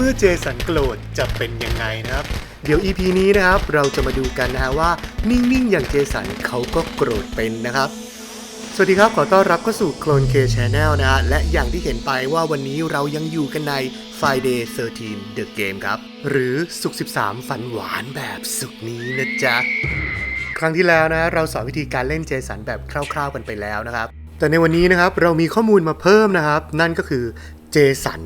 เมื่อเจสันโกรธจะเป็นยังไงนะครับ เดี๋ยว EP นี้นะครับเราจะมาดูกันนะฮะว่านิ่งๆ อย่างเจสันเขาก็โกรธเป็นนะครับ สวัสดีครับขอต้อนรับเข้าสู่โคลน K Channel นะฮะและอย่างที่เห็นไปว่าวันนี้เรายังอยู่กันใน Friday 13 The Game ครับ หรือสุก13 ฝันหวานแบบสุกนี้นะจ๊ะ ครั้งที่แล้วนะ เราสอนวิธีการเล่นเจสันแบบคร่าวๆกันไปแล้วนะครับแต่ในวันนี้นะครับเรามีข้อมูลมาเพิ่มนะครับ นั่นก็คือ เจสัน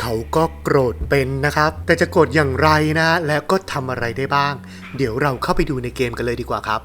เขาก็โกรธเป็นนะครับ แต่จะโกรธอย่างไรนะ และก็ทำอะไรได้บ้าง เดี๋ยวเราเข้าไปดูในเกมกันเลยดีกว่าครับ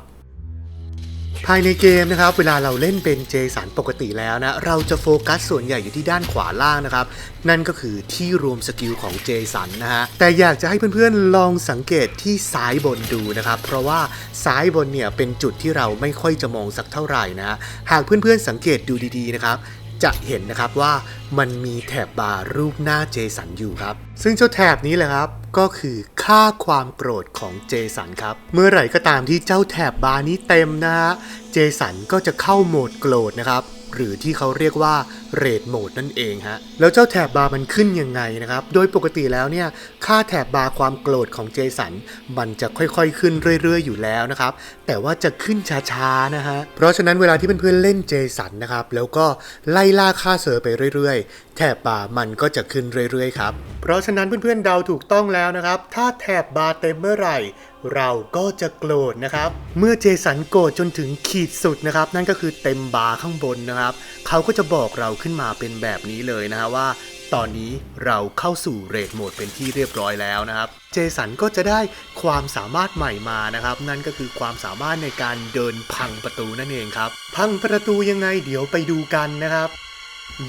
ภายในเกมนะครับ เวลาเราเล่นเป็นเจสันปกติแล้วนะ เราจะโฟกัสส่วนใหญ่อยู่ที่ด้านขวาล่างนะครับ นั่นก็คือที่รวมสกิลของเจสันนะฮะ แต่อยากจะให้เพื่อนๆลองสังเกตที่ซ้ายบนดูนะครับ เพราะว่าซ้ายบนเนี่ยเป็นจุดที่เราไม่ค่อยจะมองสักเท่าไหร่นะฮะ หากเพื่อนๆสังเกตดูดีๆนะครับ จะเห็นนะครับว่ามันมีแถบบาร์รูปหน้าเจสันอยู่ครับ ซึ่งเจ้าแถบนี้แหละครับก็คือค่าความโกรธของเจสันครับ เมื่อไหร่ก็ตามที่เจ้าแถบบาร์นี้เต็มนะฮะเจสันก็จะเข้าโหมดโกรธนะครับ หรือที่เขาเรียกว่าเรดโหมดนั่นเองฮะ แล้วเจ้าแถบบาร์มันขึ้นยังไงนะครับ โดยปกติแล้วเนี่ย ค่าแถบบาร์ความโกรธของเจสัน มันจะค่อยๆขึ้นเรื่อยๆ อยู่แล้วนะครับ แต่ว่าจะขึ้นช้าๆนะฮะ เพราะฉะนั้นเวลาที่เพื่อนๆเล่นเจสันนะครับ แล้วก็ไล่ล่าค่าเซอร์ไปเรื่อยๆแถบบาร์มันก็จะขึ้นเรื่อยๆครับ เพราะฉะนั้นเพื่อนๆเดาถูกต้องแล้วนะครับ ถ้าแถบบาร์เต็มเมื่อไหร่ เราก็จะโกรธนะครับ เมื่อเจสันโกรธจนถึงขีดสุดนะครับ นั่นก็คือเต็มบาร์ข้างบนนะครับ เขาก็จะบอกเราขึ้นมาเป็นแบบนี้เลยนะฮะว่าตอนนี้เราเข้าสู่เรดโหมดเป็นที่เรียบร้อยแล้วนะครับ เจสันก็จะได้ความสามารถใหม่มานะครับ นั่นก็คือความสามารถในการเดินพังประตูนั่นเองครับ พังประตูยังไงเดี๋ยวไปดูกันนะครับ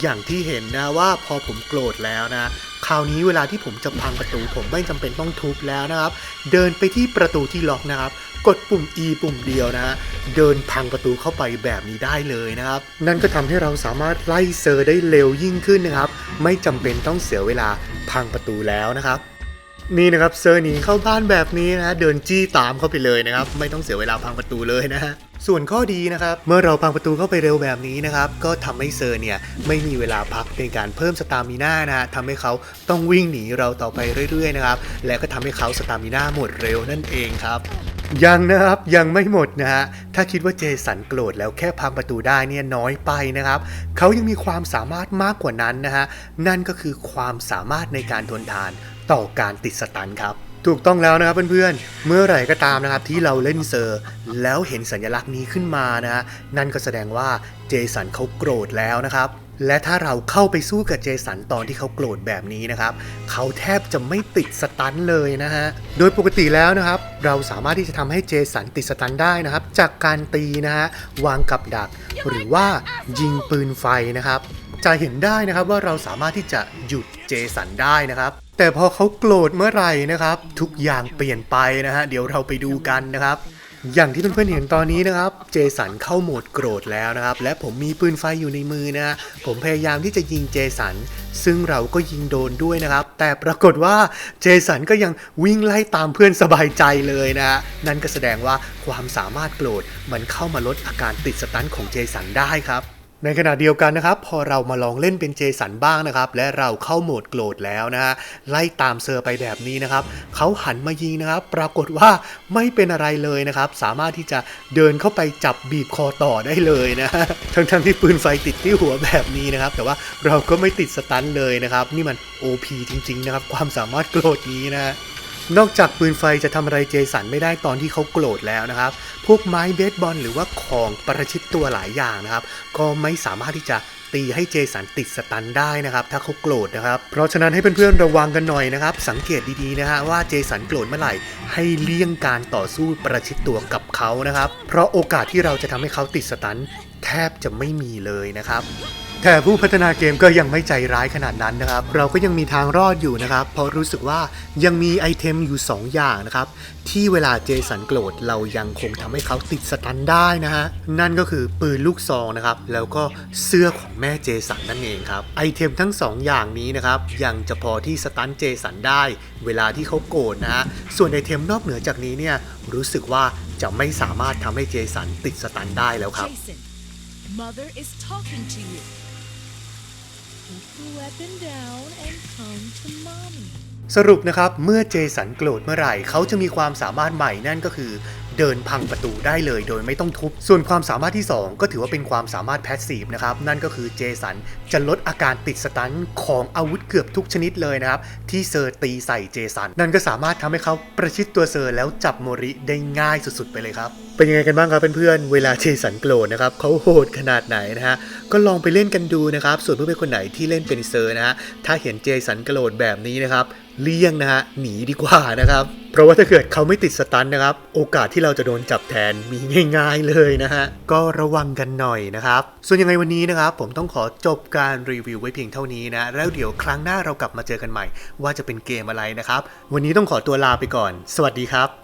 อย่างที่เห็นนะว่าพอผมโกรธแล้วนะ คราวนี้เวลาที่ผมจะพังประตู ผมไม่จำเป็นต้องทุบแล้วนะครับ เดินไปที่ประตูที่ล็อกนะครับ กดปุ่ม E ปุ่มเดียวนะเดินพังประตูเข้าไปแบบนี้ได้เลยนะครับ นั่นก็ทำให้เราสามารถไล่เซอร์ได้เร็วยิ่งขึ้นนะครับ ไม่จำเป็นต้องเสียเวลาพังประตูแล้วนะครับ นี่นะครับเซอร์หนีเข้าบ้านแบบนี้นะเดินจี้ตามเข้าไปเลยนะครับ ไม่ต้องเสียเวลาพังประตูเลยนะฮะส่วนข้อดีนะครับ เมื่อเราพังประตูเข้าไปเร็วแบบนี้นะครับ ก็ทำให้เซอร์เนี่ยไม่มีเวลาพักในการเพิ่มสตามิน่านะฮะทำให้เขาต้องวิ่งหนีเราต่อไปเรื่อยๆนะครับ และก็ทำให้เขาสตามิน่าหมดเร็วนั่นเองครับยังนะครับยังไม่หมดนะฮะถ้าคิดว่าเจสันโกรธแล้วแค่พังประตูได้เนี่ยน้อยไปนะครับเขายังมีความสามารถมากกว่านั้นนะฮะนั่นก็คือความสามารถในการทนทาน ต่อการติดสตันครับถูกต้องแล้วนะครับเพื่อนๆ เมื่อไหร่ก็ตามนะครับที่เราเล่นเซอร์ แล้วเห็นสัญลักษณ์นี้ขึ้นมานะฮะนั่นก็แสดงว่าเจสันเขาโกรธแล้วนะครับ และถ้าเราเข้าไปสู้กับเจสันตอนที่เขาโกรธแบบนี้นะครับ เขาแทบจะไม่ติดสตันเลยนะฮะ โดยปกติแล้วนะครับ เราสามารถที่จะทำให้เจสันติดสตันได้นะครับ จากการตีนะฮะวางกับดัก หรือว่ายิงปืนไฟนะครับ จะเห็นได้นะครับว่าเราสามารถที่จะหยุดเจสันได้นะครับ แต่พอเขาโกรธเมื่อไหร่นะครับ ทุกอย่างเปลี่ยนไปนะฮะเดี๋ยวเราไปดูกันนะครับ อย่างที่เพื่อนๆเห็นตอนนี้นะครับ เจสันเข้าโหมดโกรธแล้วนะครับ และผมมีปืนไฟอยู่ในมือนะฮะผมพยายามที่จะยิงเจสัน ซึ่งเราก็ยิงโดนด้วยนะครับ แต่ปรากฏว่าเจสันก็ยังวิ่งไล่ตามเพื่อนสบายใจเลยนะฮะนั่นก็แสดงว่าความสามารถโกรธมันเข้ามาลดอาการติดสตันของเจสันได้ครับ ในขณะเดียวกันนะครับ พอเรามาลองเล่นเป็นเจสันบ้างนะครับ และเราเข้าโหมดโกรธแล้วนะฮะไล่ตามเซอร์ไปแบบนี้นะครับเขาหันมายิงนะครับ ปรากฏว่าไม่เป็นอะไรเลยนะครับ สามารถที่จะเดินเข้าไปจับบีบคอต่อได้เลยนะทั้งๆที่ปืนไฟติดที่หัวแบบนี้นะครับ แต่ว่าเราก็ไม่ติดสตันเลยนะครับ นี่มัน OP จริง ๆ นะครับ ความสามารถโกรธนี้นะ นอกจากปืนไฟจะทำอะไรเจสันไม่ได้ตอนที่เขาโกรธแล้วนะครับ พวกไม้เบสบอลหรือว่าของประชิดตัวหลายอย่างนะครับ ก็ไม่สามารถที่จะตีให้เจสันติดสตันได้นะครับ ถ้าเขาโกรธนะครับ เพราะฉะนั้นให้เพื่อนๆระวังกันหน่อยนะครับ สังเกตดีๆนะฮะว่าเจสันโกรธเมื่อไหร่ ให้เลี่ยงการต่อสู้ประชิดตัวกับเขานะครับ เพราะโอกาสที่เราจะทำให้เขาติดสตันแทบจะไม่มีเลยนะครับ แต่ผู้พัฒนาเกมก็ยังไม่ใจร้ายขนาดนั้นนะครับ เราก็ยังมีทางรอดอยู่นะครับ เพราะรู้สึกว่ายังมีไอเทมอยู่ 2 อย่างนะครับ ที่เวลาเจสันโกรธเรายังคงทำให้เขาติดสตันได้นะฮะ นั่นก็คือปืนลูกซองนะครับ แล้วก็เสื้อของแม่เจสันนั่นเองครับ ไอเทมทั้ง 2 อย่างนี้นะครับ ยังจะพอที่สตันเจสันได้ เวลาที่เขาโกรธนะฮะ ส่วนไอเทมนอกเหนือจากนี้เนี่ยรู้สึกว่าจะไม่สามารถทำให้เจสันติดสตันได้แล้วครับ Jason, Mother is talking to you. สรุปนะครับ เมื่อเจสันโกรธเมื่อไหร่ เขาจะมีความสามารถใหม่นั่นก็คือ เดินพังประตูได้เลยโดยไม่ต้องทุบ ส่วนความสามารถที่ 2 ก็ถือว่าเป็นความสามารถแพสซีฟนะครับ นั่นก็คือเจสันจะลดอาการติดสตันของอาวุธเกือบทุกชนิดเลยนะครับ ที่เซอร์ตีใส่เจสัน นั่นก็สามารถทำให้เขาประชิดตัวเซอร์แล้วจับโมริได้ง่ายสุดๆ ไปเลยครับ เป็นยังไงกันบ้างครับเพื่อนๆ เวลาเจสันโกรธนะครับเขาโหดขนาดไหนนะฮะ ก็ลองไปเล่นกันดูนะครับ ส่วนเพื่อนๆคนไหนที่เล่นเป็นเซอร์นะฮะ ถ้าเห็นเจสันโกรธแบบนี้นะครับ เลี่ยงนะฮะ หนีดีกว่านะครับ เพราะว่าถ้าเกิดเขาไม่ติดสตันนะครับ โอกาสที่เราจะโดนจับแทนมีง่ายๆเลยนะฮะ ก็ระวังกันหน่อยนะครับ ส่วนยังไงวันนี้นะครับ ผมต้องขอจบการรีวิวไว้เพียงเท่านี้นะ แล้วเดี๋ยวครั้งหน้าเรากลับมาเจอกันใหม่ ว่าจะเป็นเกมอะไรนะครับ วันนี้ต้องขอตัวลาไปก่อน สวัสดีครับ